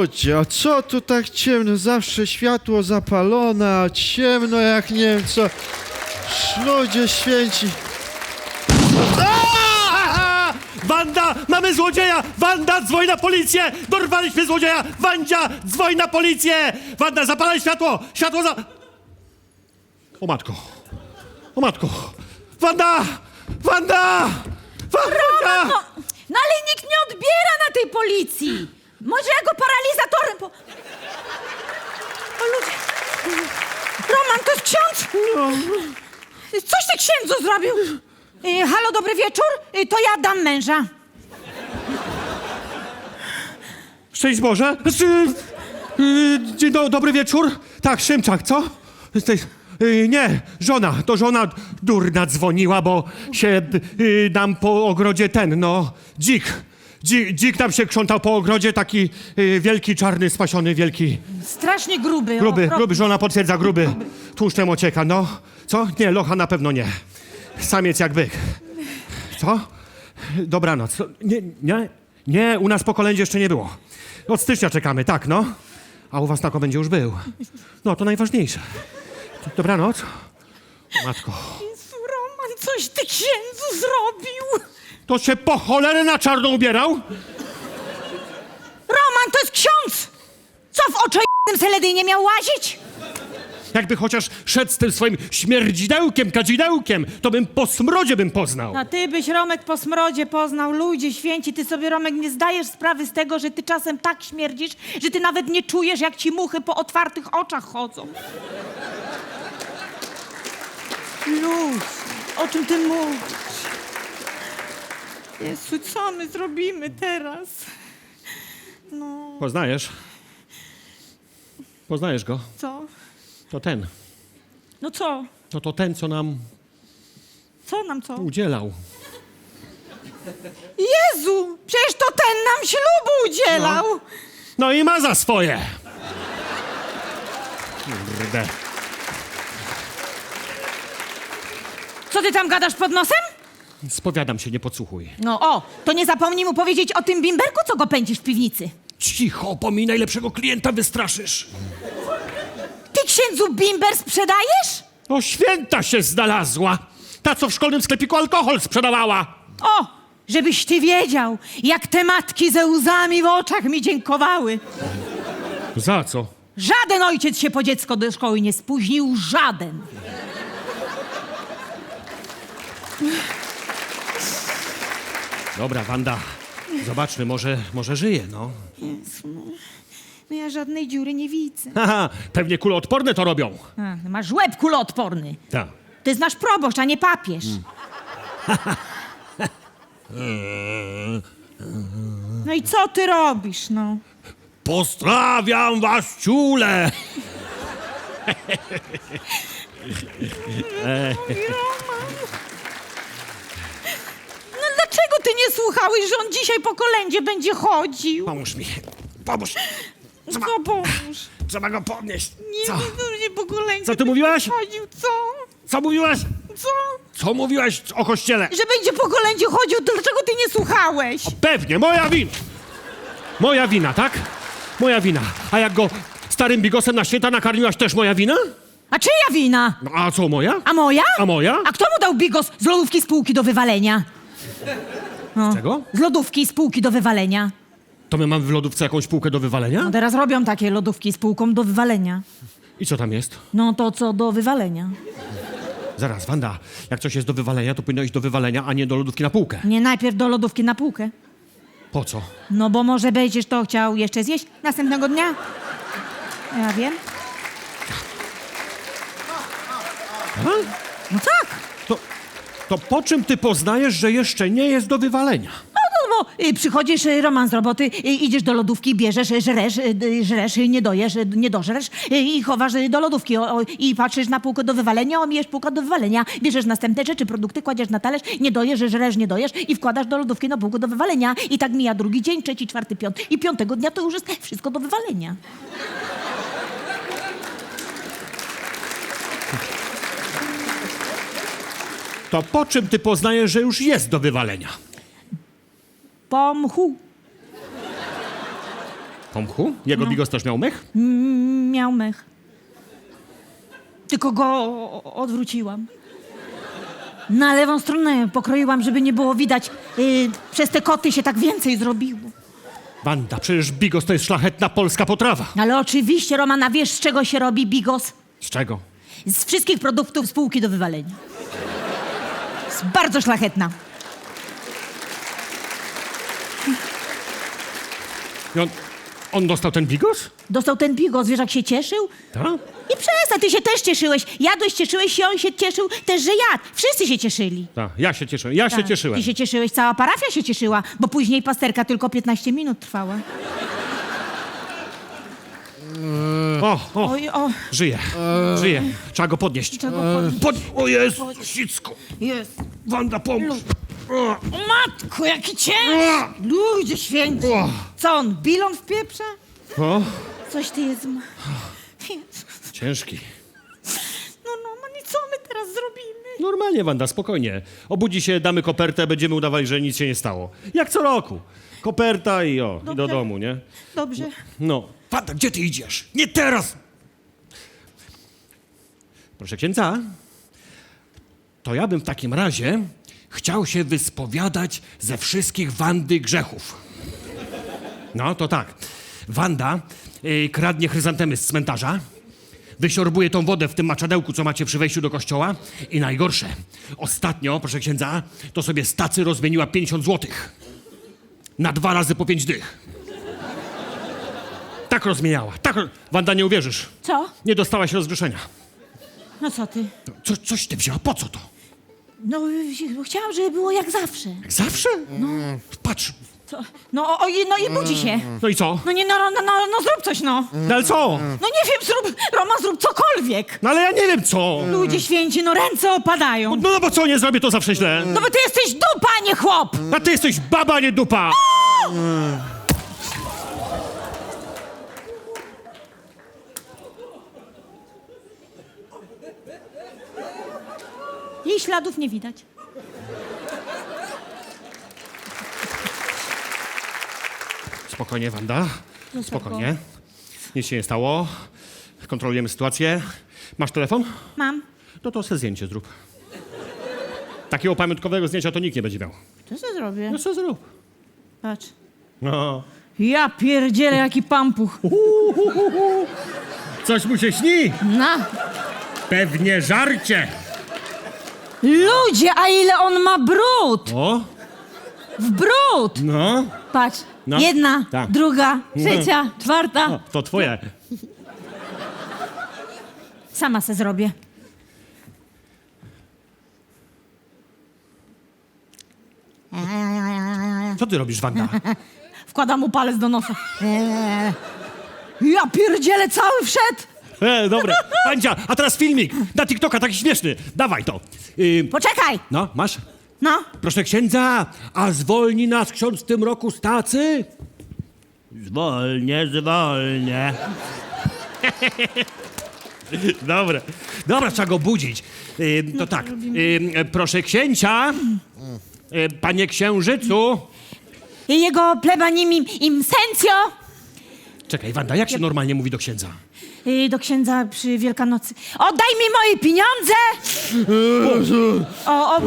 ludzie, a co tu tak ciemno? Zawsze światło zapalone, a ciemno jak nie wiem co. Ludzie święci. Aaa! Wanda, mamy złodzieja! Wanda, dzwoń na policję! Dorwaliśmy złodzieja! Wandzia, dzwoń na policję! Wanda, zapalaj światło! Światło za... O matko! O matko! Wanda! Wanda! Wanda! No, no ale nikt nie odbiera na tej policji. Może ja go paralizatorem po... O ludzie. Roman, to jest ksiądz. Coś ty księdzu zrobił. Y, halo, dobry wieczór. Y, to ja dam męża. Szczęść Boże! Znaczy, yy, dzień do, dobry wieczór. Tak, Szymczak, co? Nie, żona, to żona durna dzwoniła, bo się yy, nam po ogrodzie ten, no, dzik. Dzik, dzik nam się krzątał po ogrodzie, taki yy, wielki, czarny, spasiony, wielki. Strasznie gruby. Gruby, okropny. gruby, żona potwierdza, gruby. Tłuszczem ocieka, no. Co? Nie, locha na pewno nie. Samiec jak byk. Co? Dobranoc. Nie, nie, nie, u nas po kolędzie jeszcze nie było. Od stycznia czekamy, tak, no. A u was na komendzie już był. No, to najważniejsze. Dobranoc. Matko, Jezu, Roman, coś ty księdzu zrobił. To się po cholerę na czarno ubierał? Roman, to jest ksiądz. Co w oczo seledy nie miał łazić? Jakby chociaż szedł z tym swoim śmierdzidełkiem, kadzidełkiem, to bym po smrodzie bym poznał. A ty byś Romek po smrodzie poznał, ludzie święci, ty sobie Romek nie zdajesz sprawy z tego, że ty czasem tak śmierdzisz, że ty nawet nie czujesz, jak ci muchy po otwartych oczach chodzą. Luz, o czym ty mówisz? Jezu, co my zrobimy teraz? No, Poznajesz? Poznajesz go? co? To ten. No co? To to ten, co nam Co nam co? udzielał. Jezu, przecież to ten nam ślubu udzielał! No i ma za swoje. Kurde. Co ty tam gadasz pod nosem? Spowiadam się, nie podsłuchuj. No o, to nie zapomnij mu powiedzieć o tym bimberku, co go pędzisz w piwnicy. Cicho, bo mi najlepszego klienta wystraszysz. Ty księdzu bimber sprzedajesz? O, święta się znalazła. Ta, co w szkolnym sklepiku alkohol sprzedawała. O, żebyś ty wiedział, jak te matki ze łzami w oczach mi dziękowały. Za co? Żaden ojciec się po dziecko do szkoły nie spóźnił, żaden. Dobra, Wanda. Zobaczmy, może, może żyje, no. No ja żadnej dziury nie widzę. Haha, pewnie kuloodporne to robią. A, masz łeb kuloodporny. Tak. To jest nasz proboszcz, a nie papież. No i co ty robisz, no? Pozdrawiam was, ciule! No dlaczego ty nie słuchałeś, że on dzisiaj po kolędzie będzie chodził? Pomóż mi. Pomóż. Co pomóż? Trzeba go podnieść. Nie, Co? nie, nie po kolędzie Co ty będzie mówiłaś? Chodził, co? Co mówiłaś? Co? Co mówiłaś o kościele? Że będzie po kolędzie chodził, to dlaczego ty nie słuchałeś? Pewnie, moja wina. Moja wina, tak? Moja wina. A jak go starym bigosem na święta nakarmiłaś, też moja wina? A czyja wina? No, a co moja? A moja? A moja? A kto mu dał bigos z lodówki spółki do wywalenia? Czego? Z lodówki spółki do wywalenia. To my mamy w lodówce jakąś półkę do wywalenia? No teraz robią takie lodówki z półką do wywalenia. I co tam jest? No to co do wywalenia? Zaraz, Wanda, jak coś jest do wywalenia, to powinno iść do wywalenia, a nie do lodówki na półkę. Nie najpierw do lodówki na półkę. Po co? No bo może będziesz to chciał jeszcze zjeść następnego dnia. Ja wiem. No tak. To, po czym ty poznajesz, że jeszcze nie jest do wywalenia? No, no bo y, przychodzisz, y, Roman z roboty, y, idziesz do lodówki, bierzesz, y, żresz, y, y, żresz, y, nie dojesz, y, nie dożresz y, i chowasz y, do lodówki o, o, i patrzysz na półkę do wywalenia, omijesz półkę do wywalenia, bierzesz następne rzeczy, produkty, kładziesz na talerz, nie dojesz, żresz, nie dojesz i wkładasz do lodówki na półkę do wywalenia. I tak mija drugi dzień, trzeci, czwarty, piąty i piątego dnia to już jest wszystko do wywalenia. To po czym ty poznajesz, że już jest do wywalenia? Po mchu. Tomku, jego bigos też miał mech? Mm, Miał mech. Tylko go o- odwróciłam. Na lewą stronę pokroiłam, żeby nie było widać. Y, przez te koty się tak więcej zrobiło. Wanda, przecież bigos to jest szlachetna polska potrawa. Ale oczywiście, Romana, wiesz, z czego się robi bigos? Z czego? Z wszystkich produktów spółki do wywalenia. Jest bardzo szlachetna. I on, on dostał ten bigos? Dostał ten bigos, wiesz, jak się cieszył? Tak? I przestań, ty się też cieszyłeś. Jadłeś, cieszyłeś się, on się cieszył też, że jadł. Wszyscy się cieszyli. Tak, ja się cieszę, ja się Tak. cieszyłem. Ty się cieszyłeś, cała parafia się cieszyła, bo później pasterka tylko 15 minut trwała. O, o, Oj, o, żyje, żyje. Trzeba go podnieść. Trzeba go podnieść. Pod... O Jezu, sicko. jest. Wanda, pomóż. O, O matko, jaki ciężki! Ludzie święci! Co on, bilon w pieprze? o, Coś ty jest... ma- Jezu. ciężki. No, no, no i co my teraz zrobimy? Normalnie, Wanda, spokojnie. Obudzi się, damy kopertę, będziemy udawali, że nic się nie stało. Jak co roku. Koperta i o, i do Dobrze. domu, nie? Dobrze. No. Wanda, gdzie ty idziesz? Nie teraz! Proszę księdza, to ja bym w takim razie chciał się wyspowiadać ze wszystkich Wandy grzechów. No, to tak. Wanda y, kradnie chryzantemy z cmentarza, wysiorbuje tą wodę w tym maczadełku, co macie przy wejściu do kościoła i najgorsze, ostatnio, proszę księdza, to sobie z tacy rozmieniła 50 złotych. Na dwa razy po pięć dych. Tak rozmieniała. Tak. Wanda, nie uwierzysz. Co? Nie dostałaś rozgrzeszenia. No co ty? Co, coś ty wzięła? Po co to? No, y, chciałam, żeby było jak zawsze. Jak zawsze? No. Patrz. Co? No, o, i- no i budzi się. No i co? No nie, no, no, no, no zrób coś, no. No ale co? No nie wiem, zrób, Roma, zrób cokolwiek. No ale ja nie wiem co. Ludzie święci, no ręce opadają. No, no bo co, nie zrobię to zawsze źle. No bo ty jesteś dupa, a nie chłop. A ty jesteś baba, nie dupa. Jej śladów nie widać. Spokojnie, Wanda. No Spokojnie. Nic się nie stało. Kontrolujemy sytuację. Masz telefon? Mam. No to se zdjęcie zrób. Takiego pamiątkowego zdjęcia to nikt nie będzie miał. Co sobie zrobię? No co zrób? Patrz. No. Ja pierdzielę, jaki pampuch. Coś mu się śni. Na. Pewnie żarcie. Ludzie, a ile on ma brud! O, W brud! no. Patrz. No. Jedna, Tak. druga, trzecia, O, czwarta. to twoje. Sama se zrobię. Co ty robisz, Wanda? Wkładam mu palec do nosa. Ja pierdzielę, cały wszedł! E, dobra. Wandzia, a teraz filmik. Na TikToka, taki śmieszny. Dawaj to. Y, Poczekaj! no, masz? No. Proszę księdza, a zwolni nas ksiądz w tym roku z tacy? Zwolnię, zwolnię. Dobra, dobra, trzeba go budzić. Y, to tak, y, proszę księcia, y, panie księżycu. I jego plebanim im, im sencjo Czekaj, Wanda, jak się normalnie mówi do księdza? y, do księdza przy Wielkanocy. Oddaj mi moje pieniądze! O, o.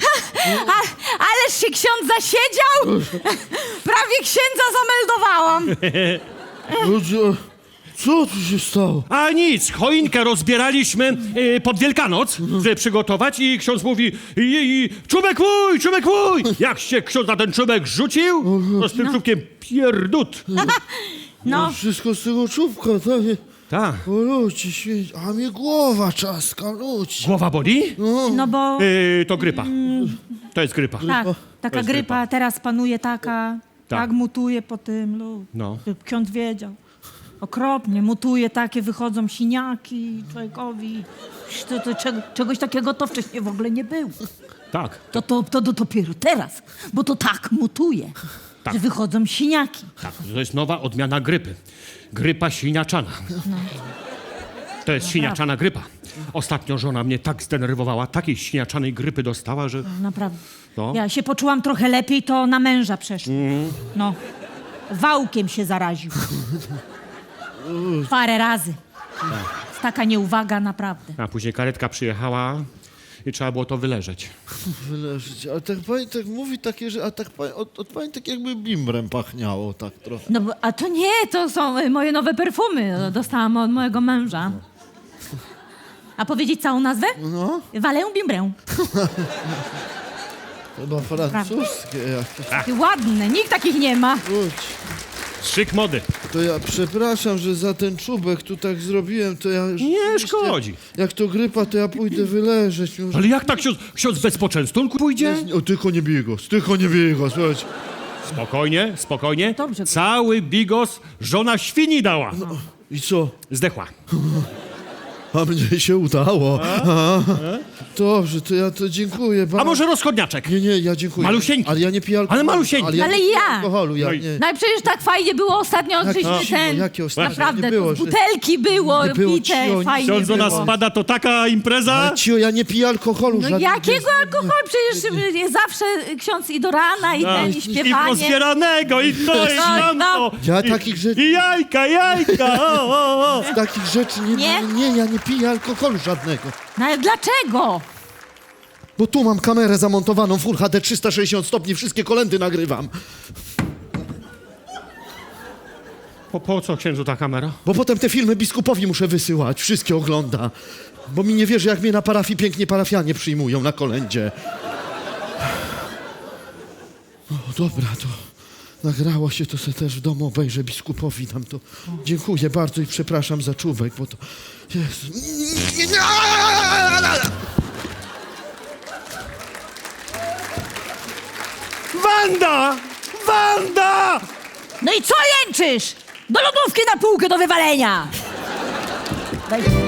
Ha, a, ależ się ksiądz zasiedział! Prawie księdza zameldowałam. No, co, co tu się stało? A nic, choinkę rozbieraliśmy y, pod Wielkanoc, żeby przygotować i ksiądz mówi i, i, czubek mój, czubek mój! Jak się ksiądz na ten czubek rzucił, to z tym czubkiem pierdut. No, Wszystko z tego czubka, tak? Tak. O ludzie a mnie głowa czaska, ludzie. Głowa boli? no bo Y, to grypa. To jest grypa. tak, taka jest grypa teraz panuje taka, Tak. tak mutuje po tym. Lud. No. Ksiądz wiedział. Okropnie, mutuje takie, wychodzą siniaki człowiekowi. To, to, czego, czegoś takiego to wcześniej w ogóle nie było. Tak. To, to, to, to dopiero teraz, bo to tak mutuje, Tak. że wychodzą siniaki. Tak, to jest nowa odmiana grypy. Grypa siniaczana. To jest siniaczana grypa. Ostatnio żona mnie tak zdenerwowała, takiej siniaczanej grypy dostała, że... Naprawdę. No. Ja się poczułam trochę lepiej, to na męża przeszło. No. Wałkiem się zaraził. Parę razy. Jest taka nieuwaga, naprawdę. A później karetka przyjechała i trzeba było to wyleżeć. Wyleżyć. Ale tak pani tak mówi takie, że... A tak pani, od, od pani tak jakby bimbrem pachniało, tak trochę. No, bo- a to nie, to są y, moje nowe perfumy. Dostałam od mojego męża. A powiedzieć całą nazwę? No, Walę bimbrę. chyba francuskie jakieś. Ładne, nikt takich nie ma. Chodź. Szyk mody. To ja przepraszam, że za ten czubek tu tak zrobiłem, to ja... Nie szkodzi. Jak to grypa, to ja pójdę wyleżeć. Już. Ale jak tak ksiądz, ksiądz bez poczęstunku pójdzie? O, tylko nie bij go, tylko nie bij go, słuchajcie. Spokojnie, spokojnie. Dobrze. Cały bigos żona świni dała. I co? Zdechła. A mnie się udało. A, dobrze, to ja to dziękuję bardzo. A może rozchodniaczek? Nie, nie, ja dziękuję. Malusieńki. Ale ja nie piję alkoholu. Ale malusieńki. Ale ja, Ale nie piję ja. alkoholu, ja No i- nie. No i przecież tak fajnie było ostatnio, Jakie żeśmy cicho, ten... jakie ostatnio? Naprawdę, Nie było, z że- butelki było, Nie było pite, cicho, fajnie Ksiądz do nas było. spada, to taka impreza? Ale cio, ja nie piję alkoholu. No żadnego. jakiego alkoholu? Przecież y, zawsze ksiądz i do rana, i ten, i I śpiewanie. i to, i No, tamto. Ja I, takich rzeczy- I jajka, jajka, o, o, o. Takich rzeczy nie, Nie? nie? Nie, ja nie piję alkoholu żadnego. No ale dlaczego? Bo tu mam kamerę zamontowaną Full HD 360 stopni, wszystkie kolendy nagrywam. Po, po co księdzu ta kamera? Bo potem te filmy biskupowi muszę wysyłać, wszystkie ogląda. Bo mi nie wierzy, jak mnie na parafii pięknie parafianie przyjmują na kolędzie. O, dobra, to nagrało się, to sobie też w domu obejrzę biskupowi tam to. Dziękuję bardzo i przepraszam za czubek, bo to... Jezu. Wanda! Wanda! No i co jęczysz? Do lodówki na półkę do wywalenia! Daj.